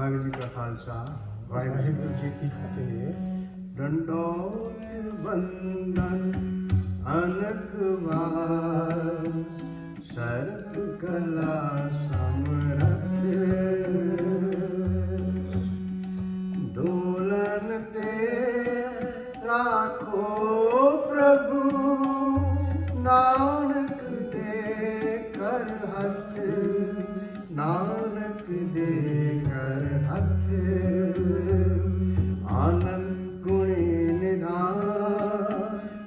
ਵਾਹਿਗੁਰੂ ਜੀ ਕਾ ਖਾਲਸਾ, ਵਾਹਿਗੁਰੂ ਜੀ ਕੀ ਫਤਿਹ। ਡੰਡੋਤ ਬੰਦਨ ਅਨਕ ਵਾਰ, ਸਰਬ ਕਲਾ ਸਮਰਥ। ਡੋਲਨ ਤੇ ਰਾਖੋ ਨਾਨਕ ਦੇ ਕਰ ਹੱਥ। ਆਨੰਦ ਗੁਣੀ ਨਿਧਾਨ।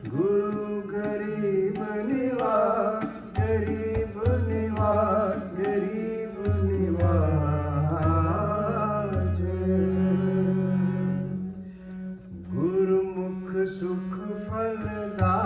ਗੁਰੂ ਗਰੀਬ ਨਿਵਾ ਗਰੀਬ ਨਿਵਾ ਗਰੀਬ ਨਿਵਾਜ ਗੁਰਮੁਖ ਸੁਖ ਫਲਦਾ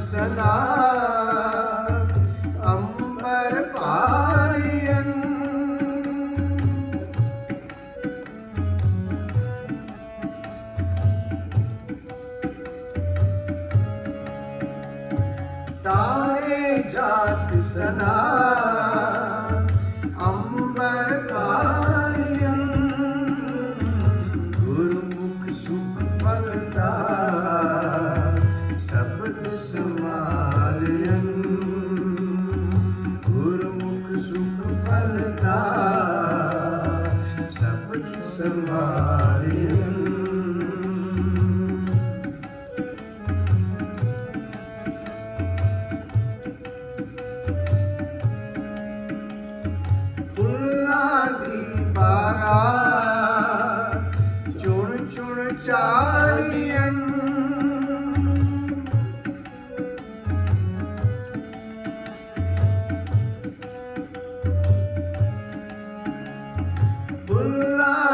ਸਦਾ ਅੰਬਰ ਪਾਲੀਅਨ ਤਾਰੇ ਜਾਤ ਸਦਾ ਸਬਦ ਸਮਾਲਿਅਨ ਗੁਰਮੁਖ ਸੁਖ ਫਲਦਾ ਸਬਦ ਸਮਾਲਿਅਨ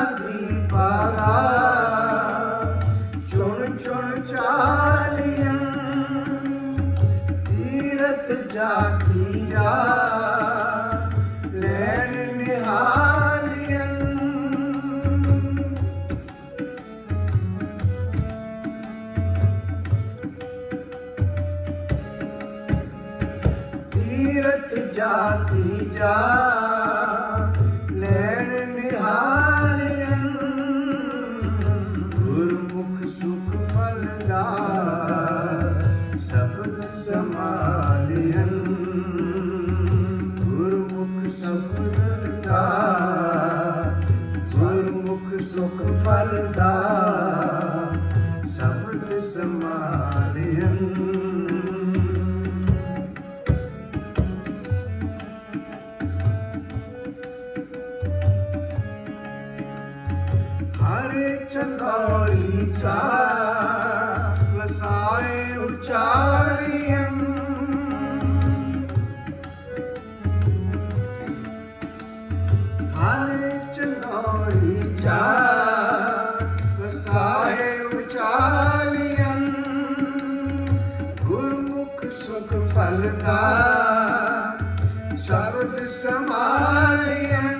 ਫੁੱਲਾਂ ਦੀ ਚੁਣ ਚੁਣ ਚਾਲੀਆਂ ਤੀਰਤ ਜਾਤੀ ਜਾ ਲੈਣ ਨਿਹਾਲੀਆਂ ਤੀਰਤ ਜਾਤੀ ਜਾ ਸਬਦ ਹਰੇ ਚੰਦੋਰੀ ਚਾ ਸੁਖ ਫਲਦਾ ਸ਼ਬਦ ਸਮਾਲੀਆਂ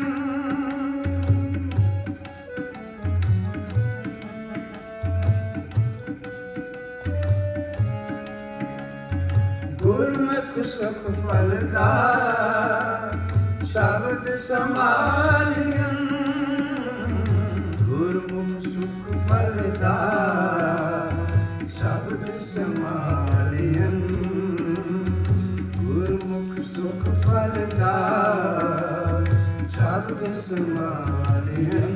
ਗੁਰਮੁਖ ਸੁਖ ਫਲਦਾ ਸ਼ਬਦ ਸਮਾਲਿਆਂ ਸ਼ਬਦ ਸਮਾਲਿਆਂ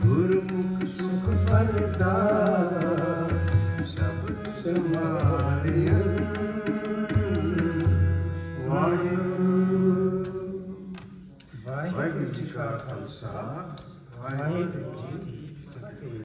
ਗੁਰਮੁਖ ਸੁਖ ਫਲ ਦਾ ਸਬਦ ਵਾਹਿਗੁਰੂ। ਵਾਹਿਗੁਰੂ ਜੀ ਕਾ ਖਾਲਸਾ ਵਾਹਿਗੁਰੂ ਜੀ